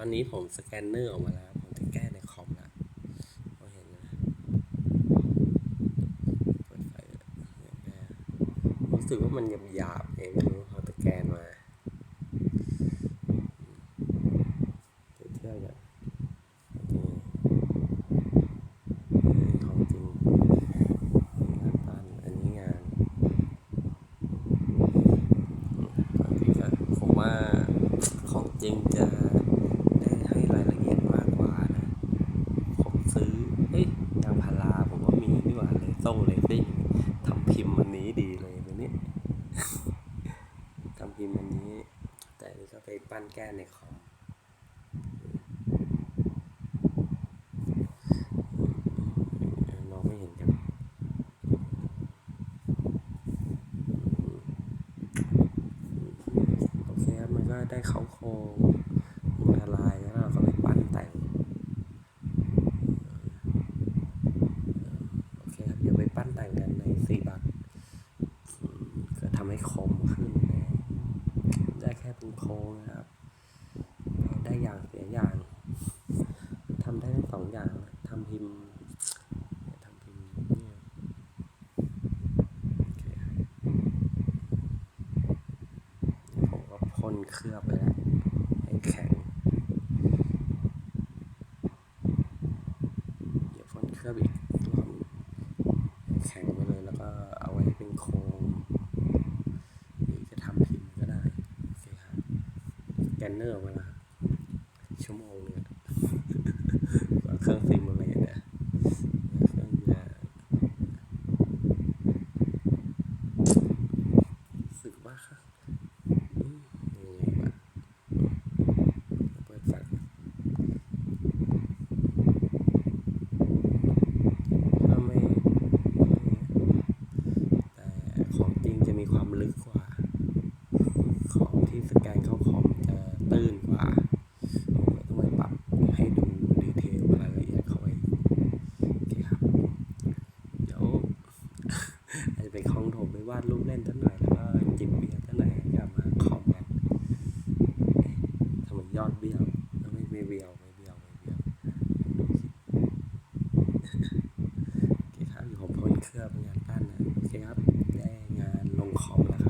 อนนี้ผมสแกนเนอร์ออกมาแล้ว ผมจะแก้ในคอมล้วพอเห็นนะเปิดไฟเลยเนี่ยแก้รู้สึกว่ามันหยาบๆเองไม่รู้พอสแกนมาเดี๋ยวเทียบกันของจริงงานปั้นอันนี้งานผมว่าของจริงจะได้ให้รายละเอียดมากกว่านะ ผมซื้อเอ้ยยางพาราผมก็มีนี่หว่าเลย ส่งเลยซิ่งทำพิมพ์อันนี้ดีเลยวันนี้ทำพิมพ์อันนี้ แต่นี่ก็ไปปั้นแก้ในคอมมองไม่เห็นกันโอเคครับมันก็ได้เขาโครงมันละลายแล้วเราก็ไปปั้นแต่ง โอเคครับ เดี๋ยวไปปั้นแต่งกันในสี่บัตก็ทำ ให้คมขึ้นนะได้แค่เป็นโค้งนะครับ ได้อย่างเสียอย่างทำได้ทั้งสองอย่างนะทำพิมพ์ทำพิมพ์เนี่ยผมก็พ่นเคลือบไปแล้วให้แข็ง เดี๋ยวพ่นเคลือบอีกรอบให้แข็งไปเลยแล้วก็เอาไว้เป็นโครงหรือจะทำพิมพ์ก็ได้โอเคครับสแก นเนอร์มาล้วครับชั่วโมงหนึงอะกว่าเครื่องฟิล์มอะไรเนี่ยเครื่องยานสึกว่ากเปิดแฟลกช์ถ้าไม่แต่ของจริงจะมีความลึกกว่า ของที่สแกนเข้าคอม วาดรูปเล่นท่ากหน่อยแล้วก็จิบเบียร์ท่ากหน่อยกลับมาคอมกันทำไมยอดเบี้ยวไม่ไม่เบี้ยวไม่เบี้ยวไม่เบี้ยวโอเคครับอยู่ของพ้นเครื่องงานบ้านนะโอเคครับได้งานลงคอมแล้วครับ